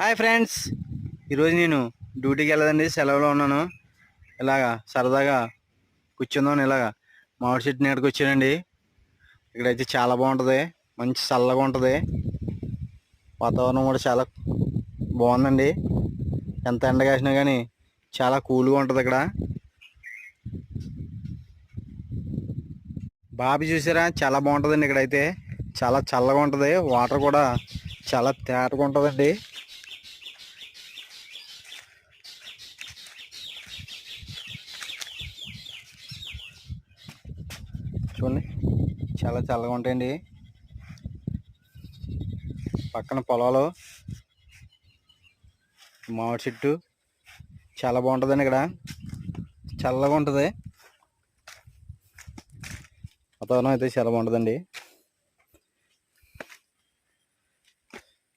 Hi friends. ఈరోజు నేను డ్యూటీకి వెళ్ళదండి సెలవులో ఉన్నాను. ఇలాగా సరదాగా కూర్చుందాం ఇలాగా మామిడి చెట్టు నీడకి వచ్చానండి. ఇక్కడైతే చాలా బాగుంటుంది మంచి చల్లగా ఉంటుంది. వాతావరణం కూడా చాలా బాగుందండి. ఎంత ఎండ కాసినా కానీ చాలా కూల్గా ఉంటుంది ఇక్కడ. బాబు చూసారా? చాలా బాగుంటుందండి ఇక్కడైతే. చాలా చల్లగా ఉంటుంది వాటర్ కూడా చాలా తేటగా ఉంటుందండి. చూడండి. చాలా చల్లగా ఉంటాయండి. పక్కన పొలాలు. మామిడి చెట్టు. చాలా బాగుంటుందండి ఇక్కడ. చల్లగా ఉంటుంది. వాతావరణం అయితే చాలా బాగుంటుందండి.